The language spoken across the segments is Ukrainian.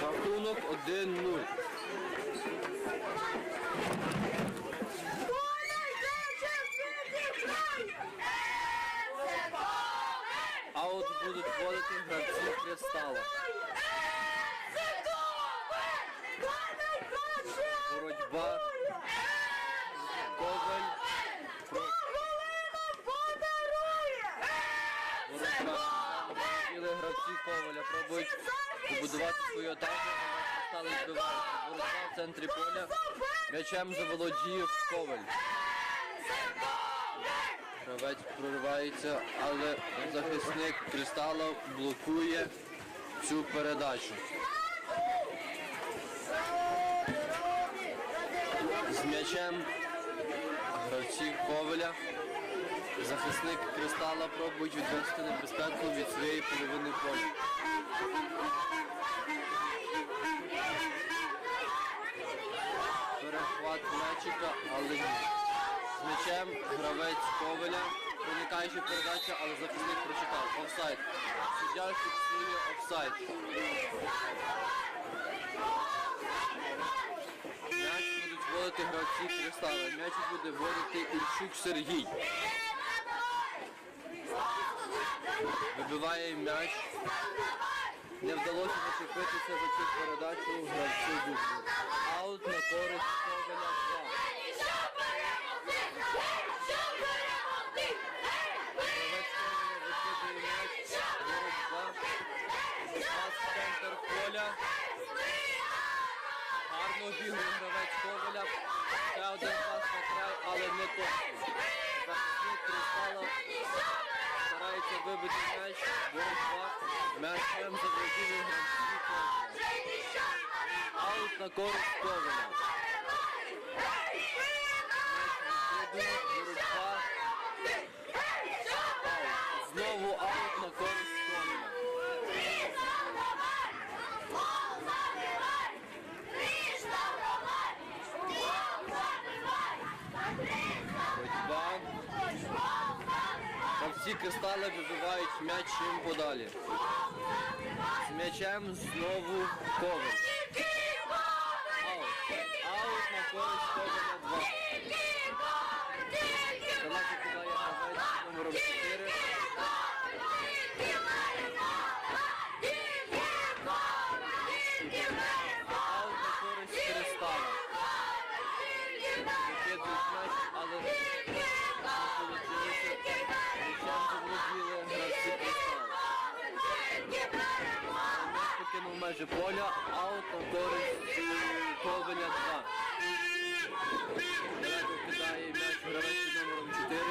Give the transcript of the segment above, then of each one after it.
Рахунок 1-0. Аут будуть вводити гравці кристала. Боротьба. Коваль. Боротьба. Білі гравці Коваля пробують побудувати свою атаку. але Стали збивати. Боротьба в центрі поля. М'ячем заволодіє Коваль. Гравець проривається, але захисник кристала блокує цю передачу. З м'ячем гравці Коваля. Захисник кристала пробують відвести небезпеку від своєї половини поля. Перехват м'ячика, але з м'ячем гравець Коваля. Проникаюча передача, але захисник прочитав. Офсайд. Суддя фіксує офсайд. М'яч будуть вводити гравці кристала. М'яч буде вводити Ільчук Сергій. Вибиває м'яч. Не вдалося зачепитися за цю передачу гравцю Дубну. Аут на користь Коваля 2. Гравець Коваля викидує Пас в центр. Гарно обігрує гравець Коваля. Ще один пас на край, але не точно. Захисник Кристала старається вибити м'яч. Боротьба. М'ячем заводіли гравці Коваля. Аут на користь Ковина. Боротьба. Аут. Знову аут на користь Коваля. Боротьба. Гравці кристали вибивають м'яч їм подалі. З м'ячем знову коваль. Аут. Аут на користь коваля 2. Далеко кидає гравець номером 4. Аут на користь кристала. Викидують м'яч, але не вийшло. М'ячем заволоділи гравці кристала. М'яч покинув межі поля, аут на користь Ковеля 2. Далеко кидає м'яч гравець під номером 4.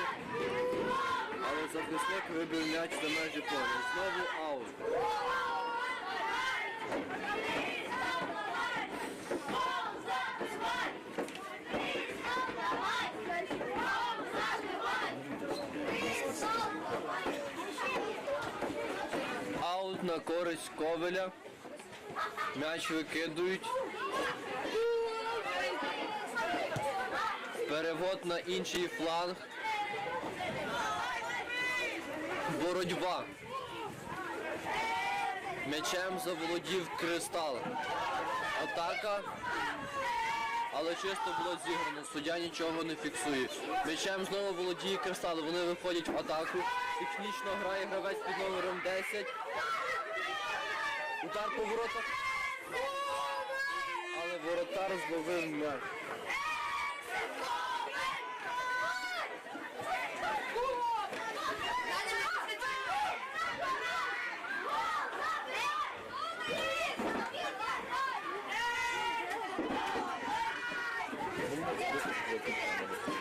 Але захисник вибив м'яч за межі поля. Знову аут. Аут на користь Ковеля. М'яч викидують. Перевод на інший фланг. Боротьба. М'ячем заволодів кристал. Атака. але чисто було зіграно. Суддя нічого не фіксує. М'ячем знову володіє кристал. Вони виходять в атаку. Технічно грає гравець під номером 10. Удар по воротах. Але воротар зловив м'яч. Аут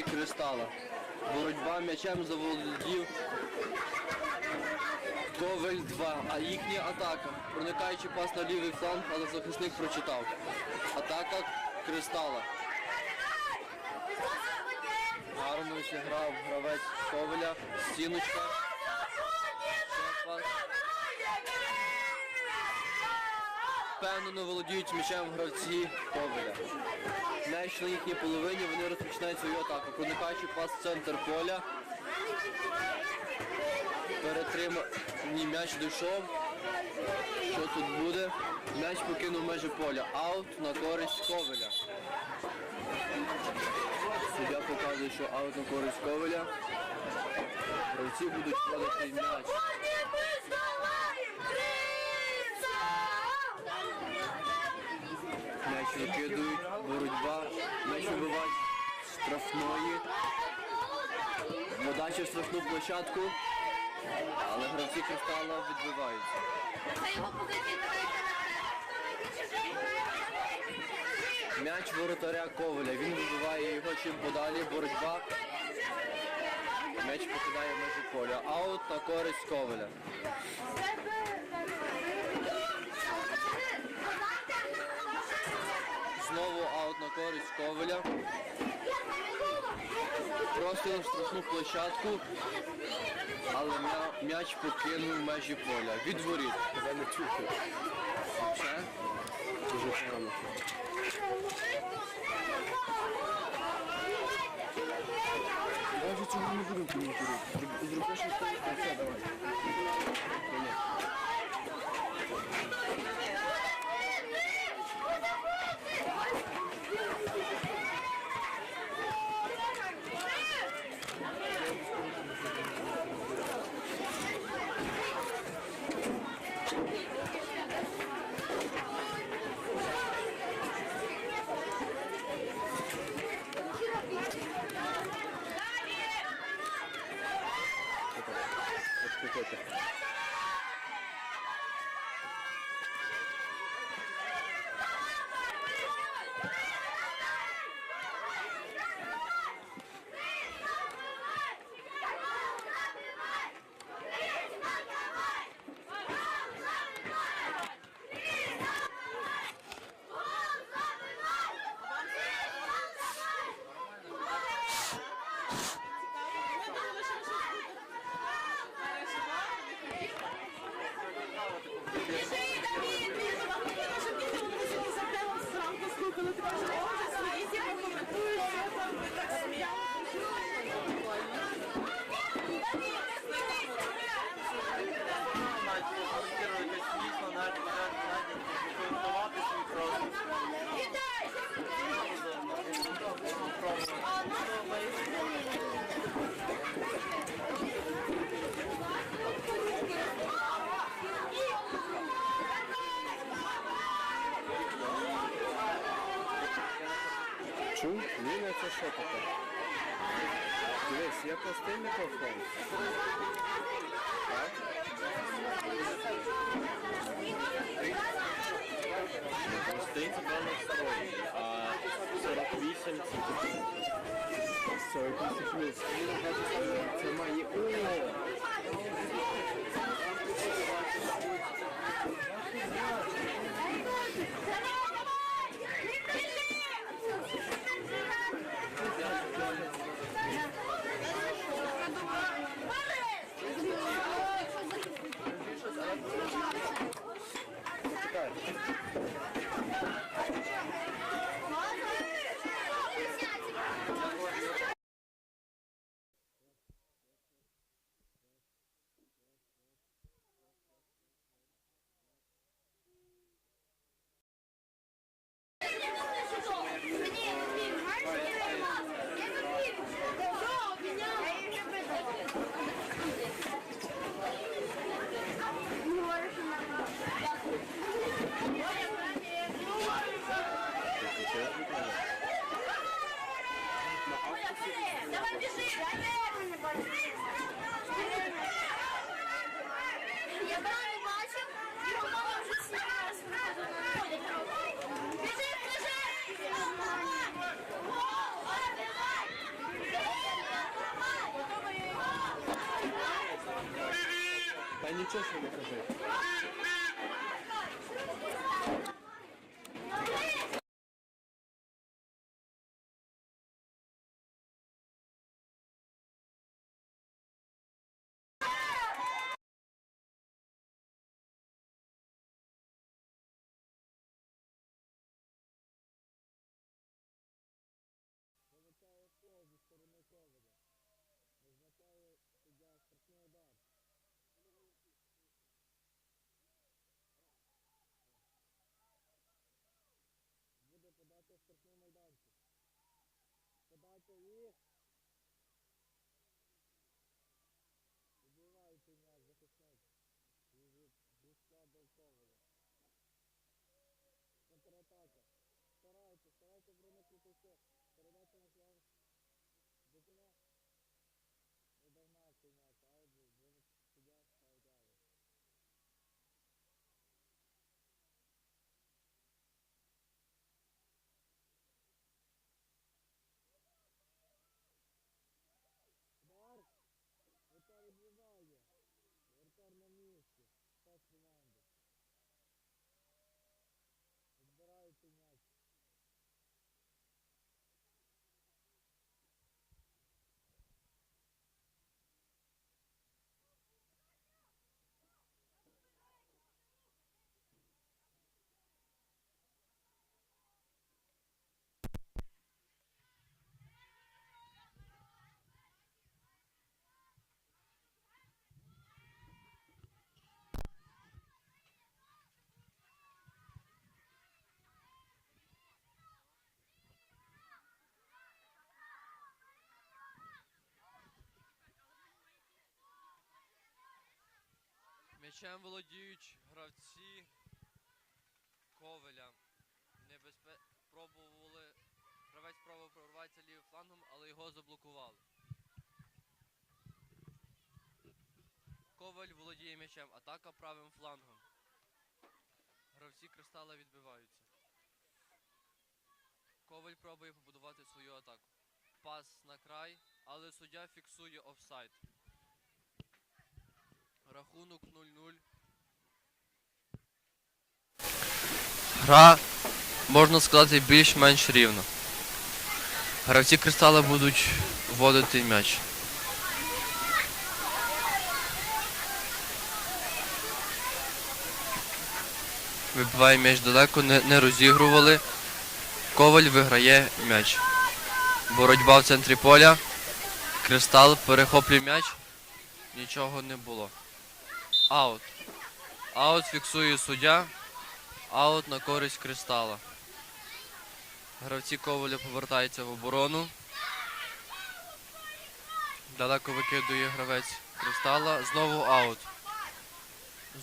гравці кристала. Боротьба м'ячем заволодів Ковель 2, а їхня атака. Проникаючи пас на лівий фланг, але захисник прочитав. Атака кристала. Гарно зіграв гравець Ковеля. Стіночка. Впевнено володіють м'ячем гравці Ковеля. М'яч на їхній половині, вони розпочинають свою атаку. Проникаючи пас в центр поля. Перетриманий м'яч дійшов. Що тут буде? М'яч покинув межі поля. Аут на користь Ковеля. Суддя показує, що аут на користь Ковеля. Гравці будуть вкладати м'яч. М'яч викидують, боротьба, з штрафної. Подача в штрафну площадку, але гравці кристала відбиваються. М'яч воротаря Коваля. Він вибиває його чим подалі. Боротьба. М'яч покидає межі поля. Аут на користь Коваля. Знову аут на користь Коваля. Просто в штрафну площадку, але м'я- м'яч покинув межі поля. Від воріт. Тебе не чути. Ще? Дуже погано. Даже цього не буду коментувати. Зроби щось таке, все, давай. Let's! Це має... О! Чекай. Давай біжи! Я правильно бачив, його мама вже сняла Біжи, біжи! Та нічого собі не кажи. Вилучає фол зі сторони коваля. Визначає суддя штрафний удар. Буде подати в штрафний майданчик. Подача і... Вибивається м'яч захисник. І від зі складу коваля. Контратака. Старається, старається проникнути все. Передача на фланг. Дитина. Не догнав цей м'яч. Аут був. Винен суддя ставить аут. Удар. Вратар відбиває. Вратар на місці. Пас команди. Відбирається м'яч. М'ячем володіють гравці Ковеля. Небезпе... Пробували. Гравець пробував прорватися лівим флангом, але його заблокували. Коваль володіє м'ячем. Атака правим флангом. Гравці кристала відбиваються. Коваль пробує побудувати свою атаку. Пас на край, але суддя фіксує офсайд. Рахунок 0-0. Гра, можна сказати, більш-менш рівно. Гравці кристала будуть вводити м'яч. Вибиває м'яч далеко, не, не розігрували. Коваль виграє м'яч. Боротьба в центрі поля. Кристал перехоплює м'яч. Нічого не було. Аут. Аут фіксує суддя. Аут на користь кристала. Гравці Коваля повертаються в оборону. Далеко викидує гравець кристала. Знову аут.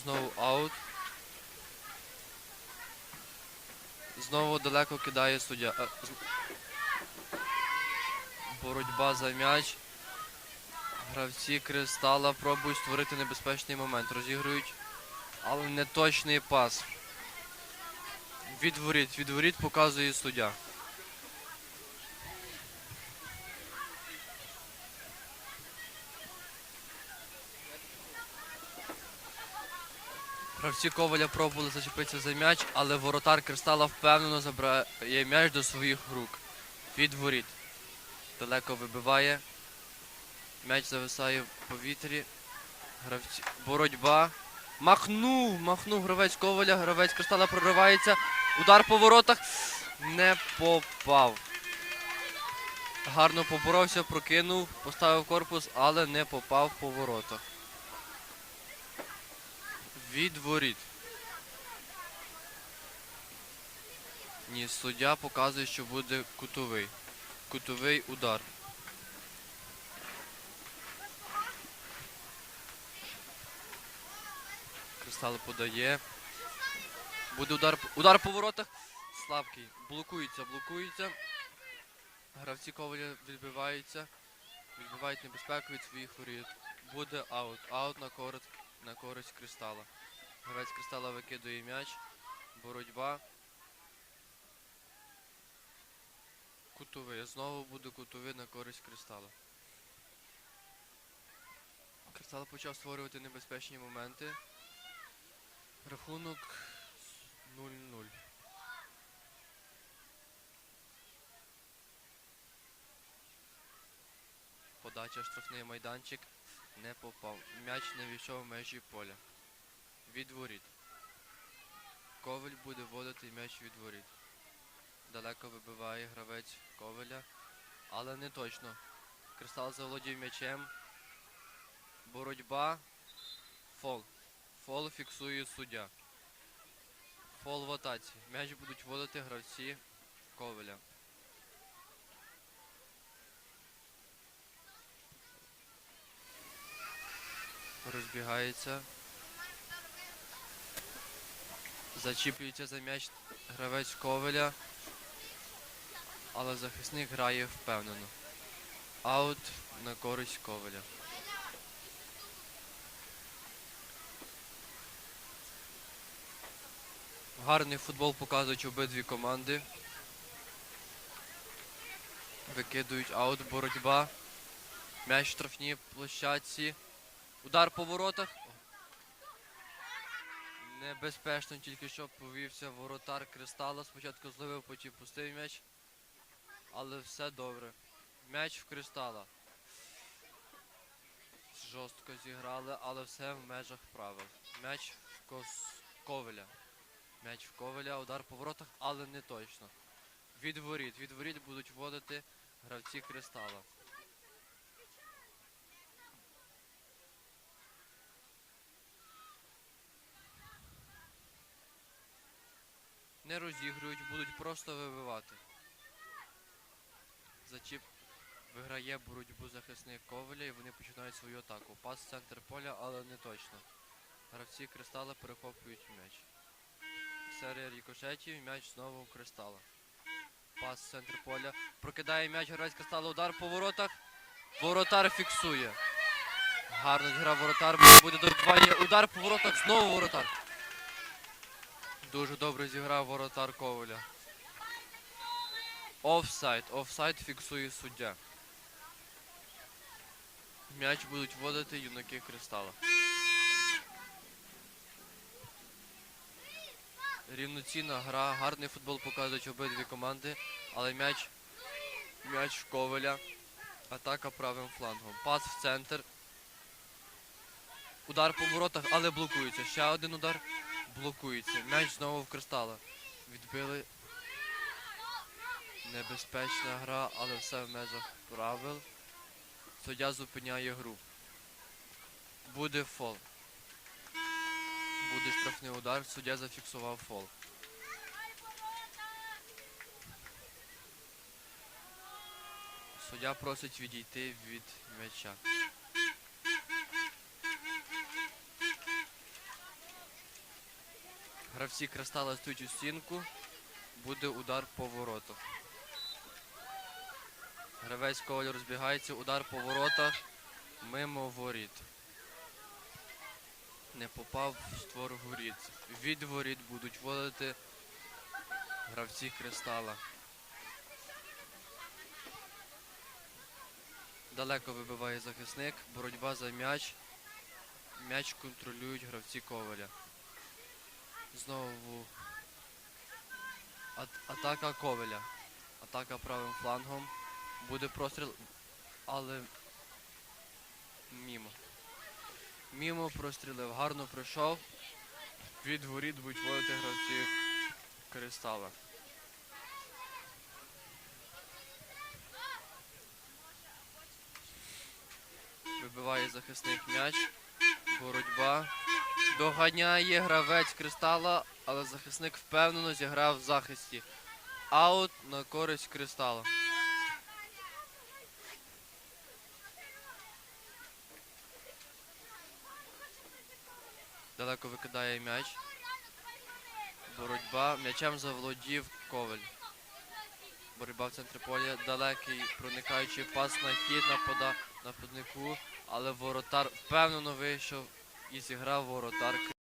Знову аут. Знову далеко кидає суддя. Е, Боротьба за м'яч. Гравці кристала пробують створити небезпечний момент. Розігрують, але не точний пас. Від воріт, від воріт показує суддя. Гравці Коваля пробували зачепитися за м'яч, але воротар Кристала впевнено забирає м'яч до своїх рук. Від воріт. Далеко вибиває. М'яч зависає в повітрі. Гравці. Боротьба. Махнув! Махнув гравець Коваля, гравець Кристала проривається. Удар по воротах. Не попав. Гарно поборовся, прокинув, поставив корпус, але не попав по воротах. Від воріт. Ні, суддя показує, що буде кутовий. Кутовий удар. Кристал подає. Буде удар. Удар по воротах. Слабкий. Блокується, блокується. Гравці коваля відбиваються, відбивають небезпеку від своїх воріт. Буде аут. Аут на користь, на користь кристала. Гравець кристала викидує м'яч. Боротьба. Кутовий. Знову буде кутовий на користь кристала. Кристал почав створювати небезпечні моменти. Рахунок 0-0. Подача штрафний майданчик не попав. М'яч не війшов в межі поля. Від воріт. Коваль буде вводити м'яч від воріт. Далеко вибиває гравець Коваля, але не точно. Кристал заволодів м'ячем. Боротьба. Фол. Фол фіксує суддя. Фол в атаці. М'яч будуть вводити гравці Коваля. Розбігається. Зачіплюється за м'яч гравець Коваля. Але захисник грає впевнено. Аут на користь Коваля. Гарний футбол показують обидві команди. Викидують аут, боротьба. М'яч в штрафній площадці. Удар по воротах. Небезпечно тільки що повівся воротар Кристала. Спочатку зловив, потім пустив м'яч. Але все добре. М'яч в Кристала. Жорстко зіграли, але все в межах правил. М'яч в Кос... М'яч в Ковеля, удар по воротах, але не точно. Від воріт. Від воріт будуть вводити гравці Кристала. Не розігрують, будуть просто вибивати. Зачіп виграє боротьбу захисник Коваля і вони починають свою атаку. Пас в центр поля, але не точно. Гравці кристала перехоплюють м'яч. Серія рікошетів, м'яч знову у кристала. Пас в центр поля. Прокидає м'яч, гравець кристала, удар по воротах. Воротар фіксує. Гарно зіграв воротар, буде добивання. Удар по воротах, знову воротар. Дуже добре зіграв воротар Коваля. Офсайд. Офсайд фіксує суддя. М'яч будуть вводити юнаки кристала. Рівноцінна гра, гарний футбол показують обидві команди, але м'яч м'яч в Коваля. Атака правим флангом. Пас в центр. Удар по воротах, але блокується. Ще один удар блокується. М'яч знову в кристала. Відбили. Небезпечна гра, але все в межах правил. Суддя зупиняє гру. Буде фол. Буде штрафний удар, суддя зафіксував фол. Суддя просить відійти від м'яча. Гравці кристала стають у стінку. Буде удар по воротах. Гравець коваль розбігається, удар по воротах. Мимо воріт. Не попав в створ воріт. Від воріт будуть водити гравці кристала. Далеко вибиває захисник. Боротьба за м'яч. М'яч контролюють гравці коваля. Знову ат- атака коваля. Атака правим флангом. Буде простріл, але мімо. Мімо прострілив, гарно пройшов. Від воріт будуть водити гравці кристала. Вибиває захисник м'яч. Боротьба. Доганяє гравець кристала, але захисник впевнено зіграв в захисті. Аут на користь кристала. Далеко викидає м'яч. Боротьба. М'ячем заволодів Коваль. Боротьба в центрі поля, далекий проникаючий пас на хід напада нападнику, але воротар впевнено вийшов і зіграв воротар.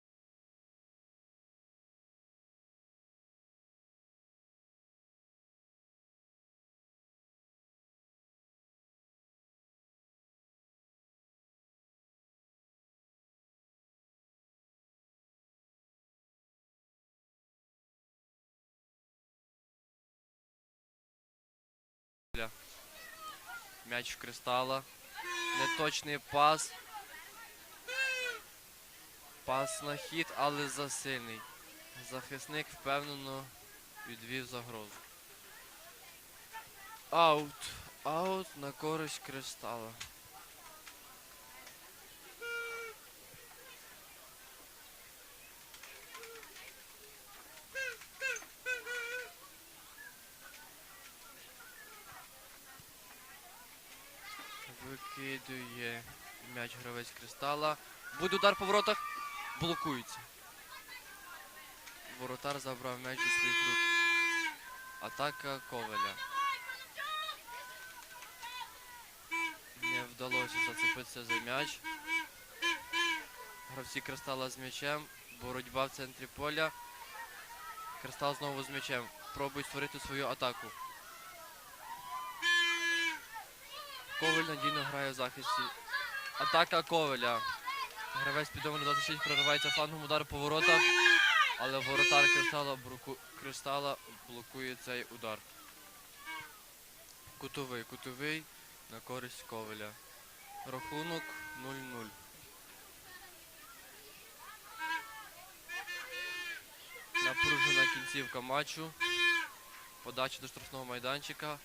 М'яч в кристала. Неточний пас. Пас на хід, але засильний. Захисник впевнено відвів загрозу. Аут. Аут на користь кристала. Викидує м'яч гравець кристала. Буде удар по воротах. Блокується. Воротар забрав м'яч у своїх рук. Атака Коваля. Не вдалося зацепитися за м'яч. Гравці кристала з м'ячем. Боротьба в центрі поля. Кристал знову з м'ячем. Пробують створити свою атаку. Коваль надійно грає в захисті. Атака Коваля. Гравець під номером 26 проривається флангом удар по воротах, але воротар кристала, бруку... кристала блокує цей удар. Кутовий, кутовий на користь Коваля. Рахунок 0-0. Напружена кінцівка матчу. Подача до штрафного майданчика.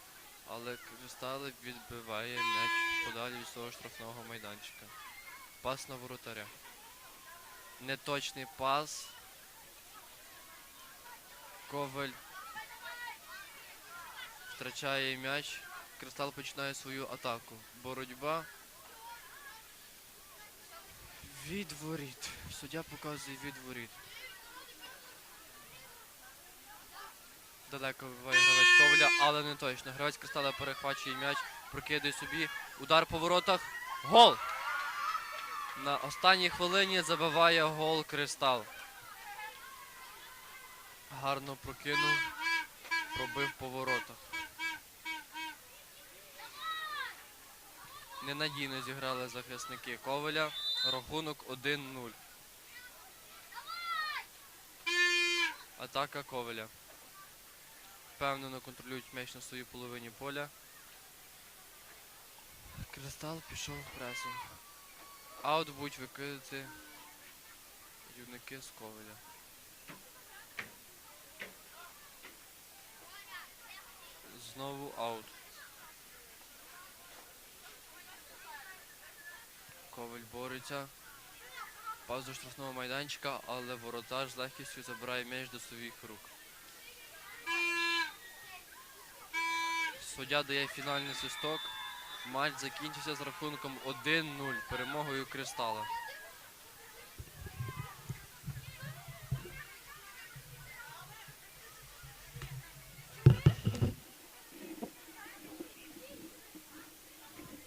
Але Кристали відбиває м'яч подалі від свого штрафного майданчика. Пас на воротаря. Неточний пас. Коваль втрачає м'яч. Кристал починає свою атаку. Боротьба. Від воріт. Суддя показує від воріт. Далеко вибиває гравець Коваля, але не точно. Гравець Кристала перехвачує м'яч, прокидає собі. Удар по воротах. Гол! На останній хвилині забиває гол Кристал. Гарно прокинув, пробив по воротах. Ненадійно зіграли захисники Коваля. Рахунок 1-0. Атака Коваля. Впевнено контролюють м'яч на своїй половині поля. Кристал пішов в пресинг. Аут будуть викидати юнаки з Коваля. Знову аут. Коваль бореться. Пас до штрафного майданчика, але воротар з легкістю забирає м'яч до своїх рук. Суддя дає фінальний свисток. Матч закінчився з рахунком 1-0 перемогою Кристала.